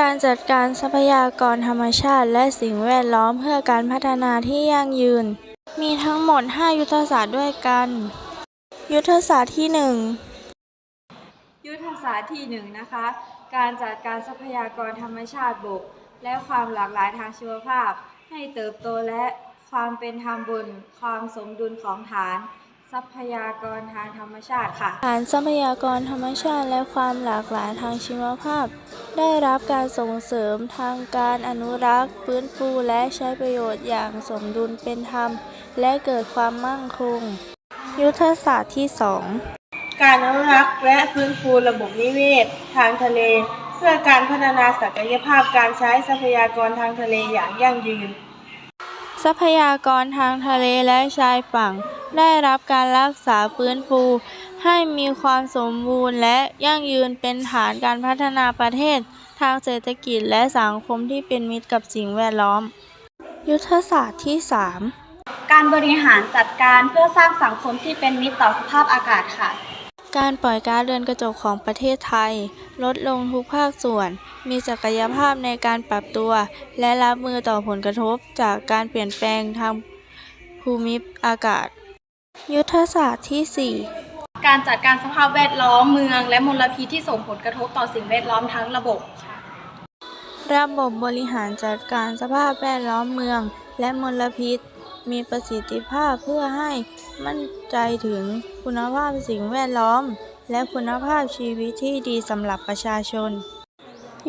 การจัดการทรัพยากรธรรมชาติและสิ่งแวดล้อมเพื่อการพัฒนาที่ยั่งยืน มีทั้งหมด 5 ยุทธศาสตร์ด้วยกัน ยุทธศาสตร์ที่ 1 ยุทธศาสตร์ที่หนึ่งนะคะ การจัดการทรัพยากรธรรมชาติบก และความหลากหลายทางชีวภาพ ให้เติบโตและความเป็นธรรมบนความสมดุลของฐาน ทรัพยากรทางธรรมชาติค่ะ ฐานทรัพยากรธรรมชาติและความหลากหลายทางชีวภาพ ได้รับการส่งเสริมทางการอนุรักษ์ ฟื้นฟูและใช้ประโยชน์อย่างสมดุลเป็นธรรม และเกิดความมั่งคง ยุทธศาสตร์ที่ 2 การอนุรักษ์และฟื้นฟูระบบนิเวศ ทางทะเล เพื่อการพัฒนาศักยภาพการใช้ทรัพยากรทางทะเลอย่างยั่งยืน ทรัพยากรทางทะเลและชายฝั่ง ได้รับการรักษาฟื้นฟู ให้มีความสมบูรณ์และยั่งยืนเป็นฐานการพัฒนาประเทศ ทางเศรษฐกิจและสังคมที่เป็นมิตรกับสิ่งแวดล้อม ยุทธศาสตร์ที่ 3 การบริหารจัดการเพื่อสร้างสังคมที่เป็นมิตรต่อสภาพอากาศค่ะ การปล่อยก๊าซเรือนกระจกของประเทศไทย ลดลงทุกภาคส่วน มีศักยภาพในการปรับตัว และรับมือต่อผลกระทบจากการเปลี่ยนแปลงทางภูมิอากาศ ยุทธศาสตร์ที่ 4 การจัดการสภาพแวดล้อมเมือง และมลพิษที่ส่งผลกระทบต่อสิ่งแวดล้อมทั้งระบบ ระบบบริหารจัดการสภาพแวดล้อมเมือง และมลพิษ มีประสิทธิภาพเพื่อให้มั่นใจถึงคุณภาพสิ่งแวดล้อม และคุณภาพชีวิตที่ดีสำหรับประชาชน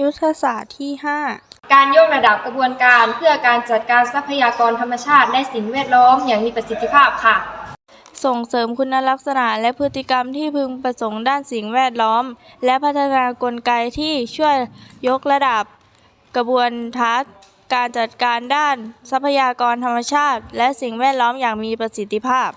ยุทธศาสตร์ที่ 5 การยกระดับกระบวนการเพื่อการจัดการทรัพยากรธรรมชาติและสิ่งแวดล้อมอย่างมีประสิทธิภาพค่ะ ส่งเสริมคุณลักษณะและพฤติกรรมที่พึงประสงค์ด้านสิ่งแวดล้อม และพัฒนากลไกที่ช่วยยกระดับกระบวนทัศน์ การจัดการด้านทรัพยากรธรรมชาติ และสิ่งแวดล้อมอย่างมีประสิทธิภาพ